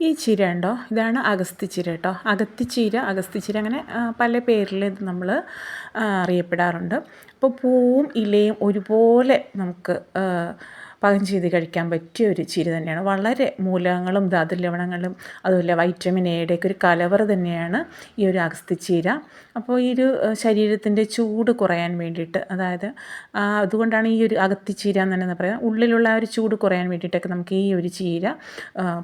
ഈ ചീര ഉണ്ടോ? ഇതാണ് അഗസ്തിച്ചീര കേട്ടോ. അഗത്തിച്ചീര അഗസ്തിച്ചീര അങ്ങനെ പല പേരിൽ ഇത് നമ്മൾ അറിയപ്പെടാറുണ്ട്. അപ്പോൾ പൂവും ഇലയും ഒരുപോലെ നമുക്ക് പാകം ചെയ്ത് കഴിക്കാൻ പറ്റിയ ഒരു ചീര തന്നെയാണ്. വളരെ മൂലകങ്ങളും ധാതുലവണങ്ങളും അതുപോലെ വൈറ്റമിൻ എയുടെയൊക്കെ ഒരു കലവറ തന്നെയാണ് ഈ ഒരു അഗസ്തിച്ചീര അപ്പോൾ ഈ ഒരു ശരീരത്തിന്റെ ചൂട് കുറയാൻ വേണ്ടിയിട്ട് അതായത് അതുകൊണ്ടാണ് ഈ ഒരു അഗത്തിച്ചീര എന്ന് തന്നെ പറയുന്നത് ഉള്ളിലുള്ള ഒരു ചൂട് കുറയാൻ വേണ്ടിയിട്ടൊക്കെ നമുക്ക് ഈ ഒരു ചീര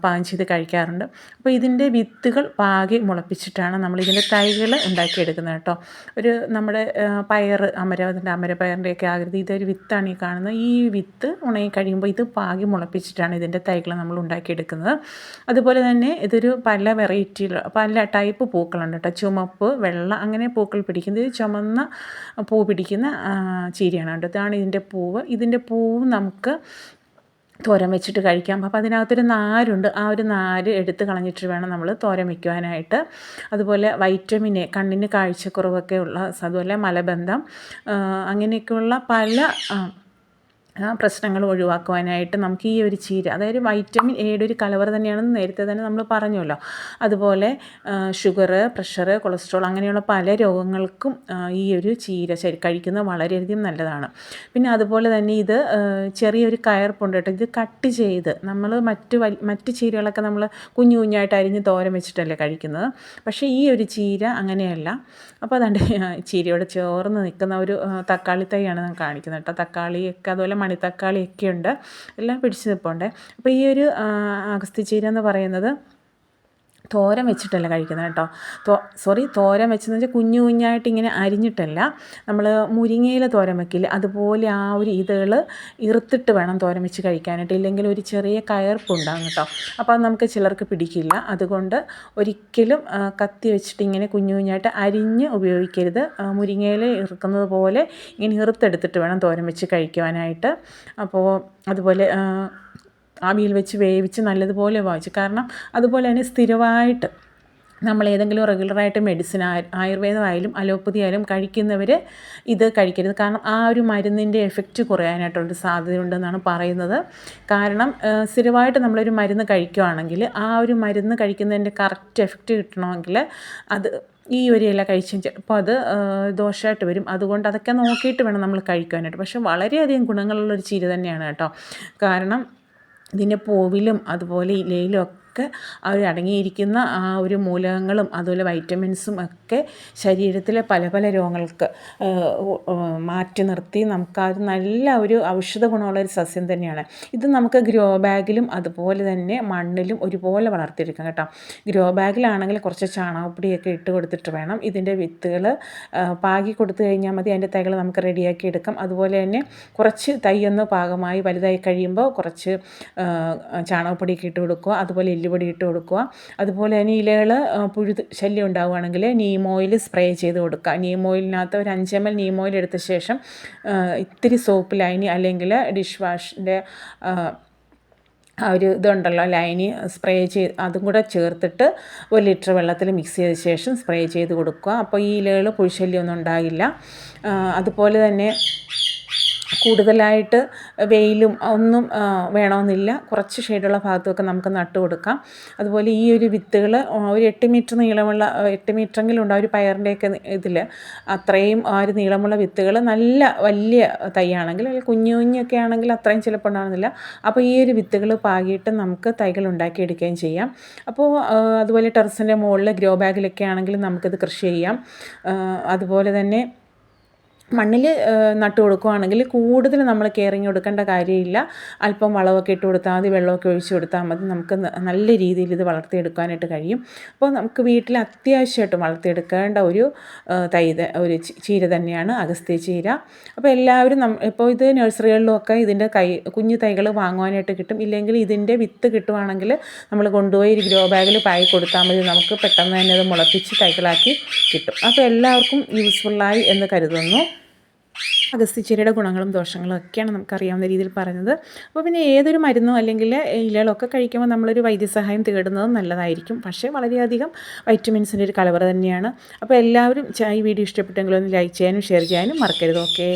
പാകം ചെയ്ത് കഴിക്കാറുണ്ട്. അപ്പോൾ ഇതിന്റെ വിത്തുകൾ പാകി മുളപ്പിച്ചിട്ടാണ് നമ്മൾ ഇതിന്റെ തൈകൾ ഉണ്ടാക്കിയെടുക്കുന്നത് കേട്ടോ. ഒരു നമ്മുടെ പയർ അമര അതിന്റെ അമരപ്പയറിന്റെയൊക്കെ ആകൃതി ഇതൊരു വിത്താണ് ഈ കാണുന്നത്. ഈ വിത്ത് ഉണങ്ങി കഴിയുമ്പോൾ ഇത് പാകി മുളപ്പിച്ചിട്ടാണ് ഇതിന്റെ തൈകൾ നമ്മൾ ഉണ്ടാക്കിയെടുക്കുന്നത്. അതുപോലെ തന്നെ ഇതൊരു പല വെറൈറ്റിയിൽ പല ടൈപ്പ് പൂക്കളുണ്ട് കേട്ടോ. ചുമപ്പ് വെള്ള അങ്ങനെ പൂക്കൾ പിടിക്കുന്നത് ഇത് ചുമന്ന പൂ പിടിക്കുന്ന ചീരയാണ് കേട്ടോ. ഇതാണ് ഇതിന്റെ പൂവ്. ഇതിന്റെ പൂവ് നമുക്ക് തോരൻ വെച്ചിട്ട് കഴിക്കാം. അപ്പോൾ അതിനകത്തൊരു നാരുണ്ട്. ആ ഒരു നാര് എടുത്ത് കളഞ്ഞിട്ട് വേണം നമ്മൾ തോരൻ വയ്ക്കുവാനായിട്ട് അതുപോലെ വൈറ്റമിൻ എ കണ്ണിന് കാഴ്ചക്കുറവൊക്കെ ഉള്ള അതുപോലെ മലബന്ധം അങ്ങനെയൊക്കെയുള്ള പല ആ പ്രശ്നങ്ങൾ ഒഴിവാക്കുവാനായിട്ട് നമുക്ക് ഈ ഒരു ചീര അതായത് വൈറ്റമിൻ എയുടെ ഒരു കലവറ തന്നെയാണെന്ന് നേരത്തെ തന്നെ നമ്മൾ പറഞ്ഞല്ലോ അതുപോലെ ഷുഗർ പ്രഷർ കൊളസ്ട്രോൾ അങ്ങനെയുള്ള പല രോഗങ്ങൾക്കും ഈ ഒരു ചീര ശരി കഴിക്കുന്നത് വളരെയധികം നല്ലതാണ്. പിന്നെ അതുപോലെ തന്നെ ഇത് ചെറിയൊരു കയർപ്പുണ്ട് കേട്ടോ. ഇത് കട്ട് ചെയ്ത് നമ്മൾ മറ്റ് മറ്റ് ചീരകളൊക്കെ നമ്മൾ കുഞ്ഞു കുഞ്ഞായിട്ട് അരിഞ്ഞ് തോരൻ വെച്ചിട്ടല്ലേ കഴിക്കുന്നത്. പക്ഷേ ഈ ഒരു ചീര അങ്ങനെയല്ല. അപ്പോൾ അതുകൊണ്ട് ചീരയോട് ചേർന്ന് നിൽക്കുന്ന ഒരു തക്കാളി തൈയാണ് കാണിക്കുന്നത് കേട്ടോ. തക്കാളിയൊക്കെ അതുപോലെ മണിത്തക്കാളിയൊക്കെ ഉണ്ട് എല്ലാം പിടിച്ച് നിൽപ്പുണ്ട് അപ്പോൾ ഈ ഒരു അഗസ്ത്യചീര എന്ന് പറയുന്നത് തോരൻ വെച്ചിട്ടല്ല കഴിക്കുന്നത് കേട്ടോ. തോ സോറി തോരൻ വെച്ചെന്ന് വെച്ചാൽ കുഞ്ഞു കുഞ്ഞായിട്ട് ഇങ്ങനെ അരിഞ്ഞിട്ടല്ല. നമ്മൾ മുരിങ്ങയില തോരൻ വെക്കില്ല അതുപോലെ ആ ഒരു ഇതുകൾ ഇറുത്തിട്ട് വേണം തോരൻ വെച്ച് കഴിക്കാനായിട്ട്. ഇല്ലെങ്കിൽ ഒരു ചെറിയ കയർപ്പുണ്ടാകും കേട്ടോ. അപ്പോൾ നമുക്ക് ചിലർക്ക് പിടിക്കില്ല. അതുകൊണ്ട് ഒരിക്കലും കത്തി വെച്ചിട്ട് ഇങ്ങനെ കുഞ്ഞു കുഞ്ഞായിട്ട് അരിഞ്ഞ് ഉപയോഗിക്കരുത്. മുരിങ്ങയില ഇറുക്കുന്നത് പോലെ ഇങ്ങനെ ഇറുത്തെടുത്തിട്ട് വേണം തോരൻ വെച്ച് കഴിക്കുവാനായിട്ട്. അപ്പോൾ അതുപോലെ ആവിയിൽ വെച്ച് വേവിച്ച് നല്ലതുപോലെ വായിച്ചു. കാരണം അതുപോലെ തന്നെ സ്ഥിരമായിട്ട് നമ്മൾ ഏതെങ്കിലും റെഗുലറായിട്ട് മെഡിസിൻ ആയുർവേദമായാലും അലോപ്പതി ആയാലും കഴിക്കുന്നവർ ഇത് കഴിക്കരുത്. കാരണം ആ ഒരു മരുന്നിന്റെ എഫക്റ്റ് കുറയാനായിട്ടുള്ള സാധ്യതയുണ്ടെന്നാണ് പറയുന്നത്. കാരണം സ്ഥിരമായിട്ട് നമ്മളൊരു മരുന്ന് കഴിക്കുകയാണെങ്കിൽ ആ ഒരു മരുന്ന് കഴിക്കുന്നതിന്റെ കറക്റ്റ് എഫക്റ്റ് കിട്ടണമെങ്കിൽ അത് ഈ ഒരു ഇല കഴിച്ചു ചിലപ്പോൾ അത് ദോഷമായിട്ട് വരും. അതുകൊണ്ട് അതൊക്കെ നോക്കിയിട്ട് വേണം നമ്മൾ കഴിക്കാനായിട്ട് പക്ഷേ വളരെയധികം ഗുണങ്ങളുള്ളൊരു ചീര തന്നെയാണ് കേട്ടോ. കാരണം ഇതിന്റെ പൂവിലും അതുപോലെ ഇലയിലും ഒക്കെ അവർ അടങ്ങിയിരിക്കുന്ന ആ ഒരു മൂലകങ്ങളും അതുപോലെ വൈറ്റമിൻസും ഒക്കെ ശരീരത്തിലെ പല പല രോഗങ്ങൾക്ക് മാറ്റി നിർത്തി നമുക്ക് അത് നല്ല ഒരു ഔഷധ ഗുണമുള്ള ഒരു സസ്യം തന്നെയാണ്. ഇത് നമുക്ക് ഗ്രോ ബാഗിലും അതുപോലെ തന്നെ മണ്ണിലും ഒരുപോലെ വളർത്തിയെടുക്കാം കേട്ടോ. ഗ്രോ ബാഗിലാണെങ്കിൽ കുറച്ച് ചാണകപ്പൊടിയൊക്കെ ഇട്ട് കൊടുത്തിട്ട് വേണം ഇതിന്റെ വിത്തുകൾ പാകി കൊടുത്തു കഴിഞ്ഞാൽ മതി അതിന്റെ തൈകൾ നമുക്ക് റെഡിയാക്കി എടുക്കാം. അതുപോലെ തന്നെ കുറച്ച് തൈയൊന്ന് പാകമായി വലുതായി കഴിയുമ്പോൾ കുറച്ച് ചാണകപ്പൊടിയൊക്കെ ഇട്ട് കൊടുക്കുക. അതുപോലെ എല്ലുപൊടി ഇട്ട് കൊടുക്കുക. അതുപോലെ തന്നെ ഇലകൾ പുഴു ശല്യം ഉണ്ടാവുകയാണെങ്കിൽ നീം ഓയിൽ സ്പ്രേ ചെയ്ത് കൊടുക്കുക. നീം ഓയിലിനകത്ത് ഒരു അഞ്ച് എം എൽ നീം ഓയിൽ എടുത്ത ശേഷം ഇത്തിരി സോപ്പ് ലൈനി അല്ലെങ്കിൽ ഡിഷ് വാഷിന്റെ ആ ഒരു ഇതുണ്ടല്ലോ ലൈനി സ്പ്രേ ചെയ്ത് അതും കൂടെ ചേർത്തിട്ട് ഒരു ലിറ്റർ വെള്ളത്തിൽ മിക്സ് ചെയ്ത ശേഷം സ്പ്രേ ചെയ്ത് കൊടുക്കുക. അപ്പോൾ ഈ ഇലകൾ പുഴുശല്യമൊന്നും ഉണ്ടാകില്ല. അതുപോലെ തന്നെ കൂടുതലായിട്ട് വെയിലും ഒന്നും വേണമെന്നില്ല. കുറച്ച് ഷെയ്ഡുള്ള ഭാഗത്തൊക്കെ നമുക്ക് നട്ടു കൊടുക്കാം. അതുപോലെ ഈ ഒരു വിത്തുകൾ ഒരു എട്ട് മീറ്റർ നീളമുള്ള എട്ട് മീറ്ററെങ്കിലും ഉണ്ട് ആ ഒരു പയറിന്റെയൊക്കെ ഇതിൽ അത്രയും ആ ഒരു നീളമുള്ള വിത്തുകൾ നല്ല വലിയ തൈയാണെങ്കിൽ അല്ലെങ്കിൽ കുഞ്ഞു കുഞ്ഞൊക്കെ ആണെങ്കിൽ അത്രയും ചിലപ്പോൾ ഉണ്ടാകുന്നില്ല അപ്പോൾ ഈ ഒരു വിത്തുകൾ പാകിയിട്ട് നമുക്ക് തൈകൾ ഉണ്ടാക്കിയെടുക്കുകയും ചെയ്യാം. അപ്പോൾ അതുപോലെ ടെറസിന്റെ മുകളിൽ ഗ്രോ ബാഗിലൊക്കെ ആണെങ്കിലും നമുക്കിത് കൃഷി ചെയ്യാം. അതുപോലെ തന്നെ മണ്ണിൽ നട്ടു കൊടുക്കുകയാണെങ്കിൽ കൂടുതൽ നമ്മൾ കെയറിങ് കൊടുക്കേണ്ട കാര്യമില്ല. അല്പം വളമൊക്കെ ഇട്ട് കൊടുത്താൽ മതി വെള്ളമൊക്കെ ഒഴിച്ചു കൊടുത്താൽ മതി. നമുക്ക് നല്ല രീതിയിൽ ഇത് വളർത്തിയെടുക്കാനായിട്ട് കഴിയും. അപ്പോൾ നമുക്ക് വീട്ടിൽ അത്യാവശ്യമായിട്ടും വളർത്തിയെടുക്കേണ്ട ഒരു തൈ ഒരു ചീര തന്നെയാണ് അഗസ്ത്യ ചീര. അപ്പോൾ എല്ലാവരും നം ഇപ്പോൾ ഇത് നഴ്സറികളിലൊക്കെ ഇതിന്റെ കൈ കുഞ്ഞു തൈകൾ വാങ്ങുവാനായിട്ട് കിട്ടും. ഇല്ലെങ്കിൽ ഇതിന്റെ വിത്ത് കിട്ടുവാണെങ്കിൽ നമ്മൾ കൊണ്ടുപോയി ഒരു ഗ്രോ ബാഗിൽ പായി കൊടുത്താൽ മതി. നമുക്ക് പെട്ടെന്ന് തന്നെ അത് മുളപ്പിച്ച് തൈകളാക്കി കിട്ടും. അപ്പോൾ എല്ലാവർക്കും യൂസ്ഫുള്ളായി എന്ന് കരുതുന്നു. അഗസ്തിച്ചീരയുടെ ഗുണങ്ങളും ദോഷങ്ങളും ഒക്കെയാണ് നമുക്കറിയാവുന്ന രീതിയിൽ പറഞ്ഞത്. അപ്പോൾ പിന്നെ ഏതൊരു മരുന്നോ അല്ലെങ്കിൽ ഇലകളൊക്കെ കഴിക്കുമ്പോൾ നമ്മളൊരു വൈദ്യസഹായം തേടുന്നത് നല്ലതായിരിക്കും. പക്ഷേ വളരെയധികം വൈറ്റമിൻസിന്റെ ഒരു കലവറ തന്നെയാണ്. അപ്പോൾ എല്ലാവരും ഈ വീഡിയോ ഇഷ്ടപ്പെട്ടെങ്കിലും ഒന്ന് ലൈക്ക് ചെയ്യാനും ഷെയർ ചെയ്യാനും മറക്കരുത്. ഓക്കേ.